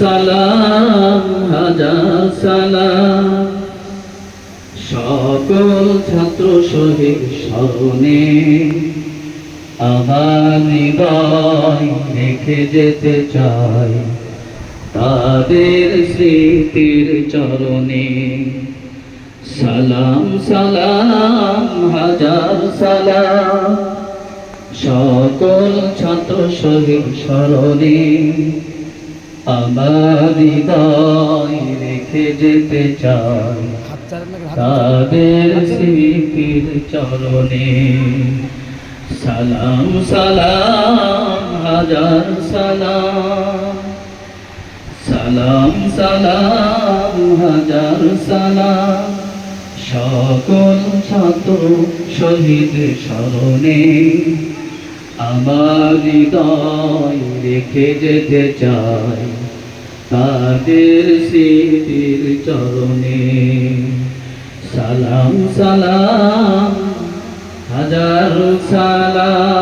সালাম, হাজার সালাম। সকল ছাত্র শহীদ স্মরণে আমার হৃদয় রেখে যেতে চাই। তাদের স্মৃতির চরণে সালাম সালাম, হাজার সালাম। সকল ছাত্র শহীদ স্মরণে আমার হৃদয় রেখে যেতে চাই। তাদের স্মৃতির চরণে। সালাম সালাম হাজার সালাম। সালাম সালাম হাজার সালাম। সকল ছাত্র শহীদ স্মরণে। আমার রেখে যেতে চাই। তাদের স্মৃতির চরণে সালাম সালাম হাজার সালাম।